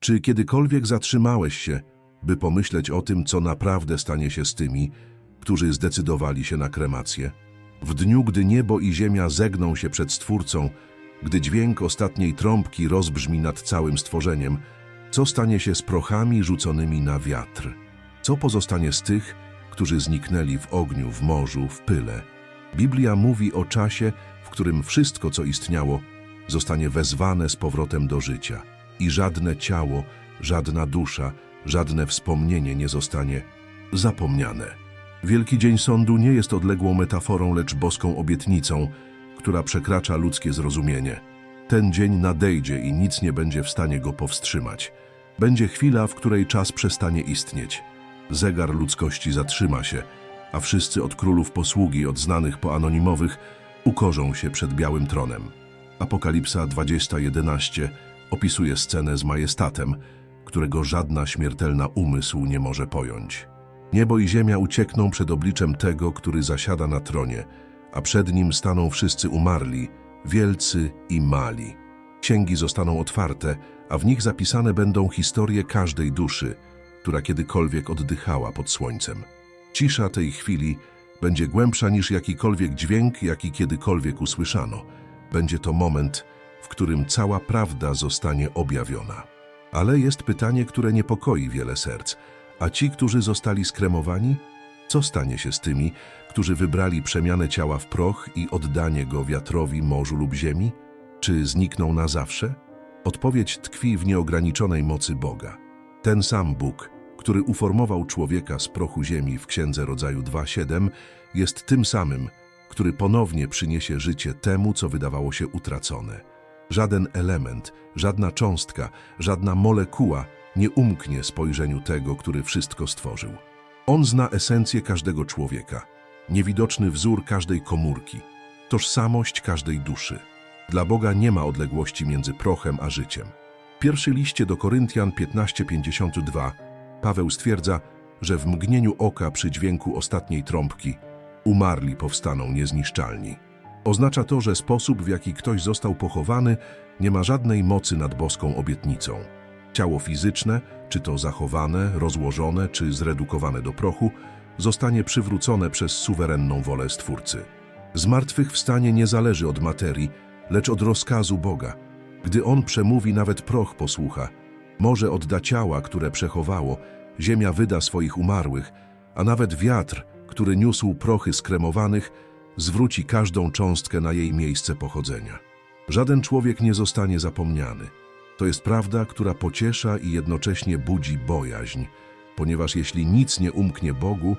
Czy kiedykolwiek zatrzymałeś się, by pomyśleć o tym, co naprawdę stanie się z tymi, którzy zdecydowali się na kremację? W dniu, gdy niebo i ziemia zegną się przed Stwórcą, gdy dźwięk ostatniej trąbki rozbrzmi nad całym stworzeniem, co stanie się z prochami rzuconymi na wiatr? Co pozostanie z tych, którzy zniknęli w ogniu, w morzu, w pyle? Biblia mówi o czasie, w którym wszystko, co istniało, zostanie wezwane z powrotem do życia i żadne ciało, żadna dusza, żadne wspomnienie nie zostanie zapomniane. Wielki Dzień Sądu nie jest odległą metaforą, lecz boską obietnicą, która przekracza ludzkie zrozumienie. Ten dzień nadejdzie i nic nie będzie w stanie go powstrzymać. Będzie chwila, w której czas przestanie istnieć. Zegar ludzkości zatrzyma się, a wszyscy od królów posługi, od znanych po anonimowych, ukorzą się przed białym tronem. Apokalipsa 20:11 opisuje scenę z majestatem, którego żadna śmiertelna umysł nie może pojąć. Niebo i ziemia uciekną przed obliczem tego, który zasiada na tronie, a przed nim staną wszyscy umarli, wielcy i mali. Księgi zostaną otwarte, a w nich zapisane będą historie każdej duszy, która kiedykolwiek oddychała pod słońcem. Cisza tej chwili będzie głębsza niż jakikolwiek dźwięk, jaki kiedykolwiek usłyszano. Będzie to moment, w którym cała prawda zostanie objawiona. Ale jest pytanie, które niepokoi wiele serc. A ci, którzy zostali skremowani? Co stanie się z tymi, którzy wybrali przemianę ciała w proch i oddanie go wiatrowi, morzu lub ziemi? Czy znikną na zawsze? Odpowiedź tkwi w nieograniczonej mocy Boga. Ten sam Bóg, który uformował człowieka z prochu ziemi w Księdze Rodzaju 2.7, jest tym samym, który ponownie przyniesie życie temu, co wydawało się utracone. Żaden element, żadna cząstka, żadna molekuła nie umknie spojrzeniu tego, który wszystko stworzył. On zna esencję każdego człowieka, niewidoczny wzór każdej komórki, tożsamość każdej duszy. Dla Boga nie ma odległości między prochem a życiem. Pierwszy liście do Koryntian 15:52 Paweł stwierdza, że w mgnieniu oka przy dźwięku ostatniej trąbki umarli powstaną niezniszczalni. Oznacza to, że sposób, w jaki ktoś został pochowany, nie ma żadnej mocy nad boską obietnicą. Ciało fizyczne, czy to zachowane, rozłożone, czy zredukowane do prochu, zostanie przywrócone przez suwerenną wolę Stwórcy. Zmartwychwstanie nie zależy od materii, lecz od rozkazu Boga. Gdy On przemówi, nawet proch posłucha. Morze odda ciała, które przechowało, ziemia wyda swoich umarłych, a nawet wiatr, który niósł prochy skremowanych, zwróci każdą cząstkę na jej miejsce pochodzenia. Żaden człowiek nie zostanie zapomniany. To jest prawda, która pociesza i jednocześnie budzi bojaźń, ponieważ jeśli nic nie umknie Bogu,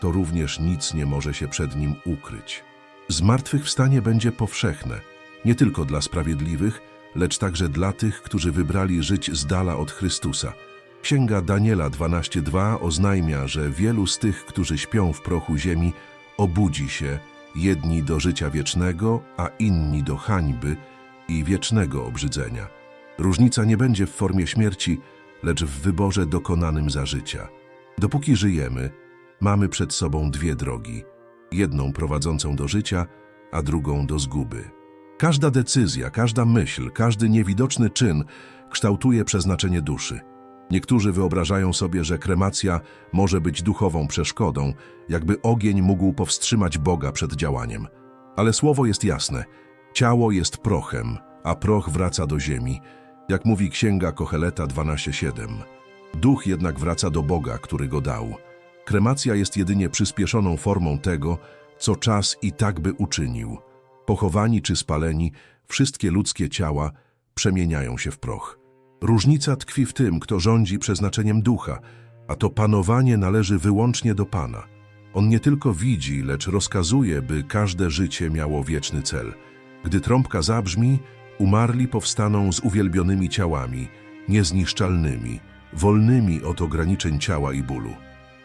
to również nic nie może się przed Nim ukryć. Zmartwychwstanie będzie powszechne, nie tylko dla sprawiedliwych, lecz także dla tych, którzy wybrali żyć z dala od Chrystusa. Księga Daniela 12:2 oznajmia, że wielu z tych, którzy śpią w prochu ziemi, obudzi się, jedni do życia wiecznego, a inni do hańby i wiecznego obrzydzenia. Różnica nie będzie w formie śmierci, lecz w wyborze dokonanym za życia. Dopóki żyjemy, mamy przed sobą dwie drogi: jedną prowadzącą do życia, a drugą do zguby. Każda decyzja, każda myśl, każdy niewidoczny czyn kształtuje przeznaczenie duszy. Niektórzy wyobrażają sobie, że kremacja może być duchową przeszkodą, jakby ogień mógł powstrzymać Boga przed działaniem. Ale słowo jest jasne: ciało jest prochem, a proch wraca do ziemi, jak mówi Księga Kocheleta 12:7. Duch jednak wraca do Boga, który go dał. Kremacja jest jedynie przyspieszoną formą tego, co czas i tak by uczynił. Pochowani czy spaleni, wszystkie ludzkie ciała przemieniają się w proch. Różnica tkwi w tym, kto rządzi przeznaczeniem ducha, a to panowanie należy wyłącznie do Pana. On nie tylko widzi, lecz rozkazuje, by każde życie miało wieczny cel. Gdy trąbka zabrzmi, umarli powstaną z uwielbionymi ciałami, niezniszczalnymi, wolnymi od ograniczeń ciała i bólu.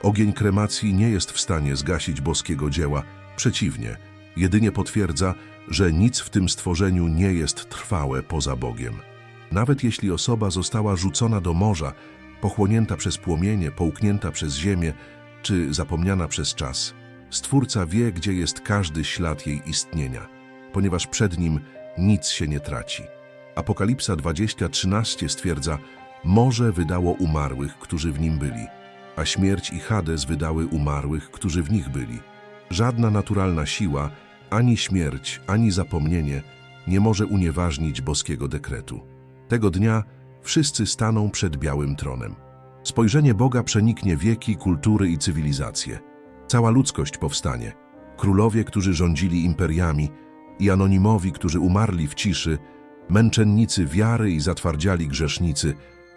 Ogień kremacji nie jest w stanie zgasić boskiego dzieła, przeciwnie, jedynie potwierdza, że nic w tym stworzeniu nie jest trwałe poza Bogiem. Nawet jeśli osoba została rzucona do morza, pochłonięta przez płomienie, połknięta przez ziemię, czy zapomniana przez czas, Stwórca wie, gdzie jest każdy ślad jej istnienia, ponieważ przed nim nic się nie traci. Apokalipsa 20:13 stwierdza: Morze wydało umarłych, którzy w nim byli, a śmierć i Hades wydały umarłych, którzy w nich byli. Żadna naturalna siła, ani śmierć, ani zapomnienie nie może unieważnić boskiego dekretu. Tego dnia wszyscy staną przed białym tronem. Spojrzenie Boga przeniknie wieki, kultury i cywilizacje. Cała ludzkość powstanie. Królowie, którzy rządzili imperiami i anonimowi, którzy umarli w ciszy, męczennicy wiary i zatwardziali grzesznicy,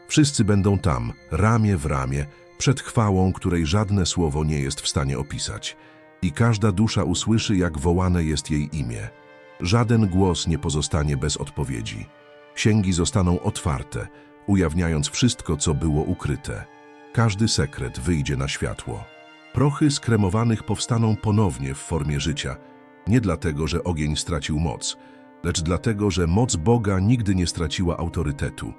wszyscy będą tam, ramię w ramię, przed chwałą, której żadne słowo nie jest w stanie opisać. I każda dusza usłyszy, jak wołane jest jej imię. Żaden głos nie pozostanie bez odpowiedzi. Księgi zostaną otwarte, ujawniając wszystko, co było ukryte. Każdy sekret wyjdzie na światło. Prochy skremowanych powstaną ponownie w formie życia, nie dlatego, że ogień stracił moc, lecz dlatego, że moc Boga nigdy nie straciła autorytetu.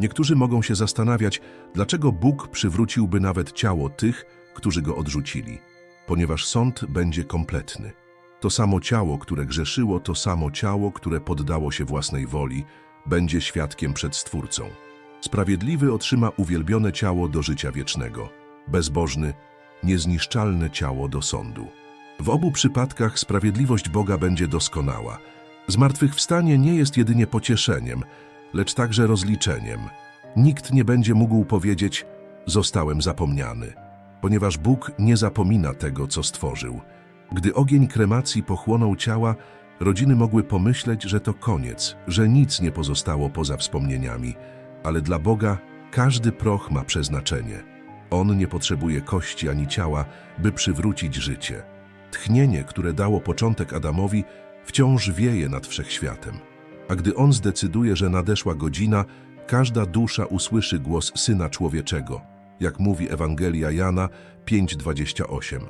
Niektórzy mogą się zastanawiać, dlaczego Bóg przywróciłby nawet ciało tych, którzy go odrzucili. Ponieważ sąd będzie kompletny. To samo ciało, które grzeszyło, to samo ciało, które poddało się własnej woli, będzie świadkiem przed Stwórcą. Sprawiedliwy otrzyma uwielbione ciało do życia wiecznego, bezbożny, niezniszczalne ciało do sądu. W obu przypadkach sprawiedliwość Boga będzie doskonała. Zmartwychwstanie nie jest jedynie pocieszeniem, lecz także rozliczeniem. Nikt nie będzie mógł powiedzieć, zostałem zapomniany, ponieważ Bóg nie zapomina tego, co stworzył. Gdy ogień kremacji pochłonął ciała, rodziny mogły pomyśleć, że to koniec, że nic nie pozostało poza wspomnieniami, ale dla Boga każdy proch ma przeznaczenie. On nie potrzebuje kości ani ciała, by przywrócić życie. Tchnienie, które dało początek Adamowi, wciąż wieje nad wszechświatem. A gdy on zdecyduje, że nadeszła godzina, każda dusza usłyszy głos Syna Człowieczego, jak mówi Ewangelia Jana 5:28.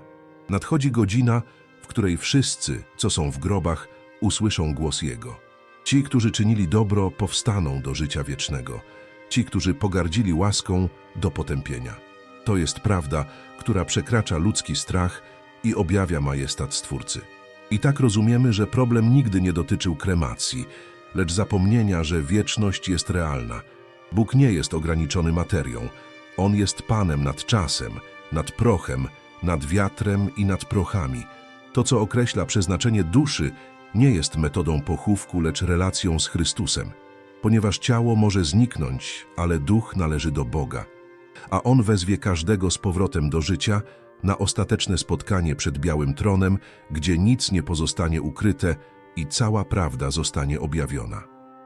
Nadchodzi godzina, w której wszyscy, co są w grobach, usłyszą głos Jego. Ci, którzy czynili dobro, powstaną do życia wiecznego. Ci, którzy pogardzili łaską, do potępienia. To jest prawda, która przekracza ludzki strach i objawia majestat Stwórcy. I tak rozumiemy, że problem nigdy nie dotyczył kremacji, lecz zapomnienia, że wieczność jest realna. Bóg nie jest ograniczony materią. On jest Panem nad czasem, nad prochem, nad wiatrem i nad prochami. To, co określa przeznaczenie duszy, nie jest metodą pochówku, lecz relacją z Chrystusem. Ponieważ ciało może zniknąć, ale duch należy do Boga. A On wezwie każdego z powrotem do życia na ostateczne spotkanie przed Białym Tronem, gdzie nic nie pozostanie ukryte i cała prawda zostanie objawiona.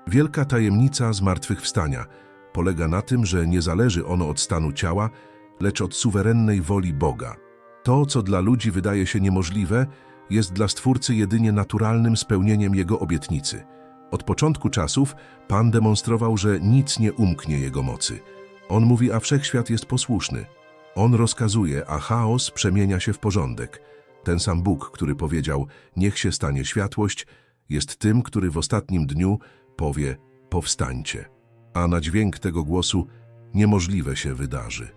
Wielka tajemnica zmartwychwstania polega na tym, że nie zależy ono od stanu ciała, lecz od suwerennej woli Boga. To, co dla ludzi wydaje się niemożliwe, jest dla Stwórcy jedynie naturalnym spełnieniem Jego obietnicy. Od początku czasów Pan demonstrował, że nic nie umknie Jego mocy. On mówi, a wszechświat jest posłuszny. On rozkazuje, a chaos przemienia się w porządek. Ten sam Bóg, który powiedział, niech się stanie światłość, jest tym, który w ostatnim dniu powie, powstańcie. A na dźwięk tego głosu niemożliwe się wydarzy.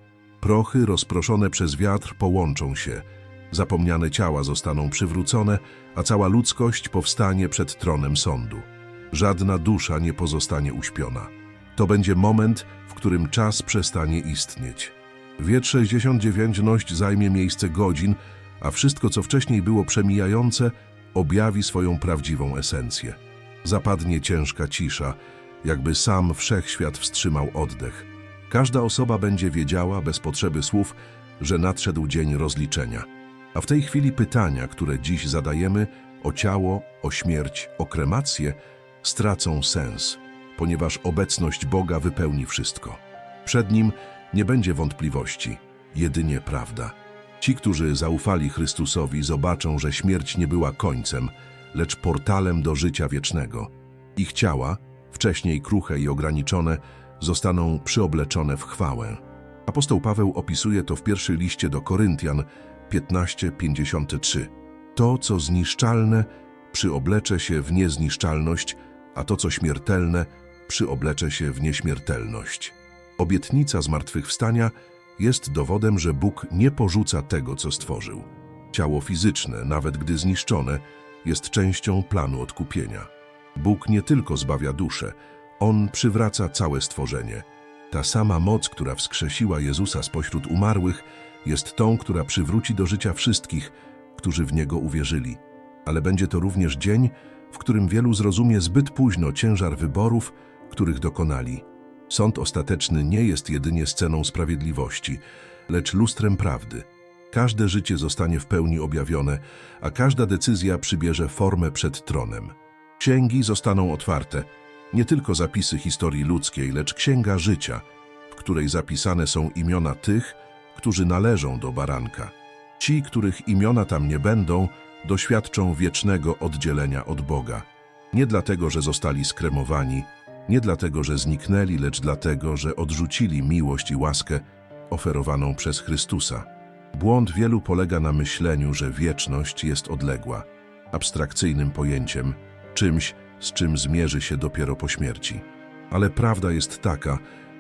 Prochy rozproszone przez wiatr połączą się, zapomniane ciała zostaną przywrócone, a cała ludzkość powstanie przed tronem sądu. Żadna dusza nie pozostanie uśpiona. To będzie moment, w którym czas przestanie istnieć. Wiek 69 ność zajmie miejsce godzin, a wszystko, co wcześniej było przemijające, objawi swoją prawdziwą esencję. Zapadnie ciężka cisza, jakby sam wszechświat wstrzymał oddech. Każda osoba będzie wiedziała, bez potrzeby słów, że nadszedł dzień rozliczenia. A w tej chwili pytania, które dziś zadajemy o ciało, o śmierć, o kremację, stracą sens, ponieważ obecność Boga wypełni wszystko. Przed Nim nie będzie wątpliwości, jedynie prawda. Ci, którzy zaufali Chrystusowi, zobaczą, że śmierć nie była końcem, lecz portalem do życia wiecznego. Ich ciała, wcześniej kruche i ograniczone, zostaną przyobleczone w chwałę. Apostoł Paweł opisuje to w pierwszym liście do Koryntian 15:53. To, co zniszczalne, przyoblecze się w niezniszczalność, a to, co śmiertelne, przyoblecze się w nieśmiertelność. Obietnica zmartwychwstania jest dowodem, że Bóg nie porzuca tego, co stworzył. Ciało fizyczne, nawet gdy zniszczone, jest częścią planu odkupienia. Bóg nie tylko zbawia duszę, On przywraca całe stworzenie. Ta sama moc, która wskrzesiła Jezusa spośród umarłych, jest tą, która przywróci do życia wszystkich, którzy w Niego uwierzyli. Ale będzie to również dzień, w którym wielu zrozumie zbyt późno ciężar wyborów, których dokonali. Sąd ostateczny nie jest jedynie sceną sprawiedliwości, lecz lustrem prawdy. Każde życie zostanie w pełni objawione, a każda decyzja przybierze formę przed tronem. Księgi zostaną otwarte, nie tylko zapisy historii ludzkiej, lecz księga życia, w której zapisane są imiona tych, którzy należą do baranka. Ci, których imiona tam nie będą, doświadczą wiecznego oddzielenia od Boga. Nie dlatego, że zostali skremowani, nie dlatego, że zniknęli, lecz dlatego, że odrzucili miłość i łaskę oferowaną przez Chrystusa. Błąd wielu polega na myśleniu, że wieczność jest odległa, abstrakcyjnym pojęciem, czymś, z czym zmierzy się dopiero po śmierci. Ale prawda jest taka,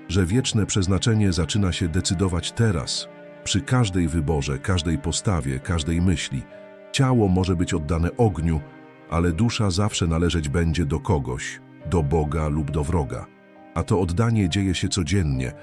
że wieczne przeznaczenie zaczyna się decydować teraz, przy każdej wyborze, każdej postawie, każdej myśli. Ciało może być oddane ogniu, ale dusza zawsze należeć będzie do kogoś, do Boga lub do wroga. A to oddanie dzieje się codziennie,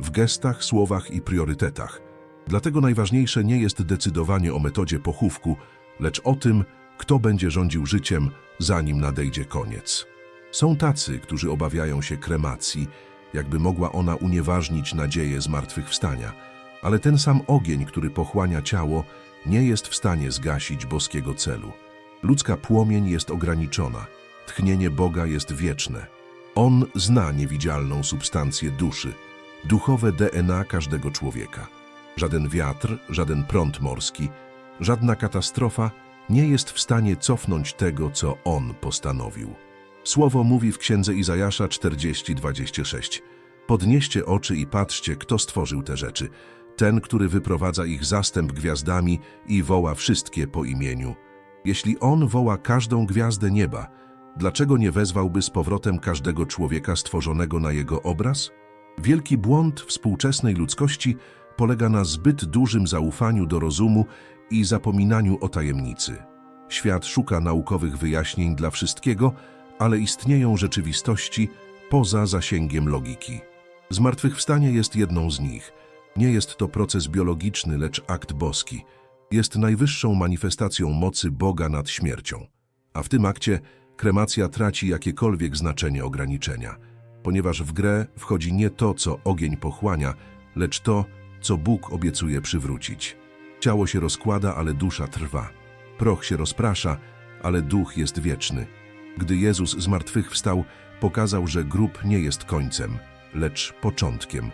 w gestach, słowach i priorytetach. Dlatego najważniejsze nie jest decydowanie o metodzie pochówku, lecz o tym, kto będzie rządził życiem, zanim nadejdzie koniec. Są tacy, którzy obawiają się kremacji, jakby mogła ona unieważnić nadzieję zmartwychwstania. Ale ten sam ogień, który pochłania ciało, nie jest w stanie zgasić boskiego celu. Ludzka płomień jest ograniczona, tchnienie Boga jest wieczne. On zna niewidzialną substancję duszy, duchowe DNA każdego człowieka. Żaden wiatr, żaden prąd morski, żadna katastrofa nie jest w stanie cofnąć tego, co On postanowił. Słowo mówi w księdze Izajasza 40:26. Podnieście oczy i patrzcie, kto stworzył te rzeczy. Ten, który wyprowadza ich zastęp gwiazdami i woła wszystkie po imieniu. Jeśli On woła każdą gwiazdę nieba, dlaczego nie wezwałby z powrotem każdego człowieka stworzonego na Jego obraz? Wielki błąd współczesnej ludzkości polega na zbyt dużym zaufaniu do rozumu i zapominaniu o tajemnicy. Świat szuka naukowych wyjaśnień dla wszystkiego, ale istnieją rzeczywistości poza zasięgiem logiki. Zmartwychwstanie jest jedną z nich. Nie jest to proces biologiczny, lecz akt boski. Jest najwyższą manifestacją mocy Boga nad śmiercią. A w tym akcie kremacja traci jakiekolwiek znaczenie ograniczenia, ponieważ w grę wchodzi nie to, co ogień pochłania, lecz to, co Bóg obiecuje przywrócić. Ciało się rozkłada, ale dusza trwa. Proch się rozprasza, ale duch jest wieczny. Gdy Jezus zmartwychwstał, pokazał, że grób nie jest końcem, lecz początkiem.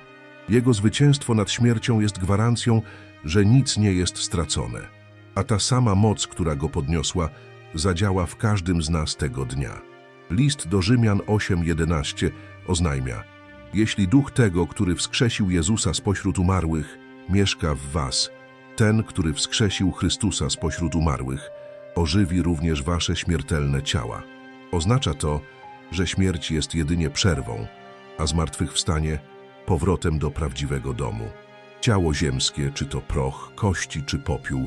Jego zwycięstwo nad śmiercią jest gwarancją, że nic nie jest stracone. A ta sama moc, która go podniosła, zadziała w każdym z nas tego dnia. List do Rzymian 8:11 oznajmia: Jeśli duch tego, który wskrzesił Jezusa spośród umarłych, mieszka w was, ten, który wskrzesił Chrystusa spośród umarłych, ożywi również wasze śmiertelne ciała. Oznacza to, że śmierć jest jedynie przerwą, a zmartwychwstanie powrotem do prawdziwego domu. Ciało ziemskie, czy to proch, kości czy popiół,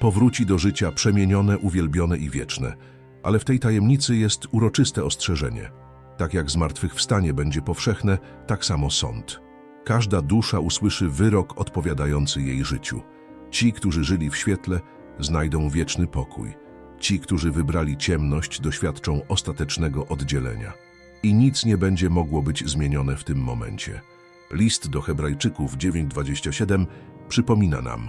powróci do życia przemienione, uwielbione i wieczne. Ale w tej tajemnicy jest uroczyste ostrzeżenie. Tak jak zmartwychwstanie będzie powszechne, tak samo sąd. Każda dusza usłyszy wyrok odpowiadający jej życiu. Ci, którzy żyli w świetle, znajdą wieczny pokój. Ci, którzy wybrali ciemność, doświadczą ostatecznego oddzielenia. I nic nie będzie mogło być zmienione w tym momencie. List do Hebrajczyków 9:27 przypomina nam: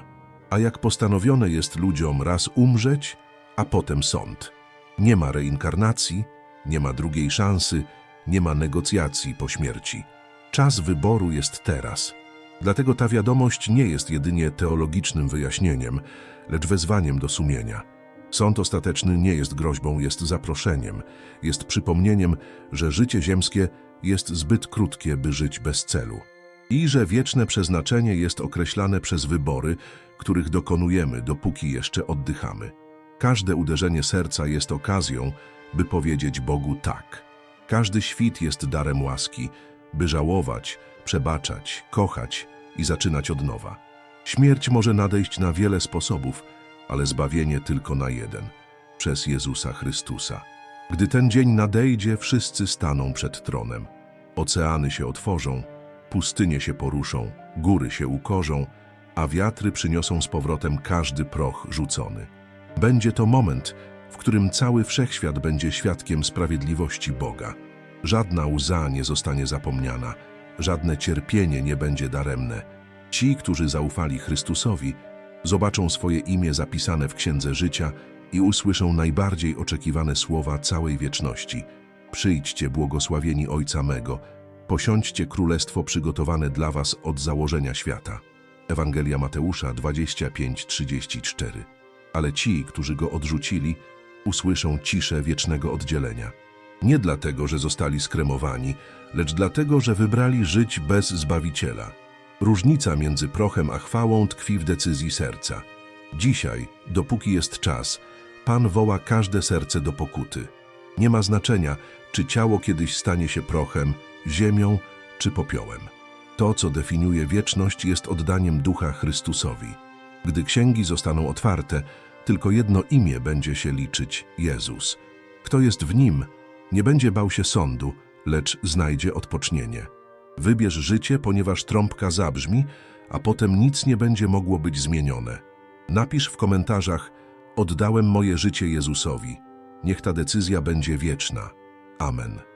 A jak postanowione jest ludziom raz umrzeć, a potem sąd. Nie ma reinkarnacji, nie ma drugiej szansy, nie ma negocjacji po śmierci. Czas wyboru jest teraz. Dlatego ta wiadomość nie jest jedynie teologicznym wyjaśnieniem, lecz wezwaniem do sumienia. Sąd ostateczny nie jest groźbą, jest zaproszeniem, jest przypomnieniem, że życie ziemskie jest zbyt krótkie, by żyć bez celu. I że wieczne przeznaczenie jest określane przez wybory, których dokonujemy, dopóki jeszcze oddychamy. Każde uderzenie serca jest okazją, by powiedzieć Bogu tak. Każdy świt jest darem łaski, by żałować, przebaczać, kochać i zaczynać od nowa. Śmierć może nadejść na wiele sposobów, ale zbawienie tylko na jeden przez Jezusa Chrystusa. Gdy ten dzień nadejdzie, wszyscy staną przed tronem. Oceany się otworzą, Pustynie się poruszą, góry się ukorzą, a wiatry przyniosą z powrotem każdy proch rzucony. Będzie to moment, w którym cały wszechświat będzie świadkiem sprawiedliwości Boga. Żadna łza nie zostanie zapomniana, żadne cierpienie nie będzie daremne. Ci, którzy zaufali Chrystusowi, zobaczą swoje imię zapisane w Księdze Życia i usłyszą najbardziej oczekiwane słowa całej wieczności. Przyjdźcie, błogosławieni Ojca mego, posiądźcie królestwo przygotowane dla was od założenia świata. Ewangelia Mateusza 25:34. Ale ci, którzy go odrzucili, usłyszą ciszę wiecznego oddzielenia. Nie dlatego, że zostali skremowani, lecz dlatego, że wybrali żyć bez Zbawiciela. Różnica między prochem a chwałą tkwi w decyzji serca. Dzisiaj, dopóki jest czas, Pan woła każde serce do pokuty. Nie ma znaczenia, czy ciało kiedyś stanie się prochem, ziemią czy popiołem. To, co definiuje wieczność, jest oddaniem ducha Chrystusowi. Gdy księgi zostaną otwarte, tylko jedno imię będzie się liczyć Jezus. Kto jest w nim, nie będzie bał się sądu, lecz znajdzie odpocznienie. Wybierz życie, ponieważ trąbka zabrzmi, a potem nic nie będzie mogło być zmienione. Napisz w komentarzach: Oddałem moje życie Jezusowi. Niech ta decyzja będzie wieczna. Amen.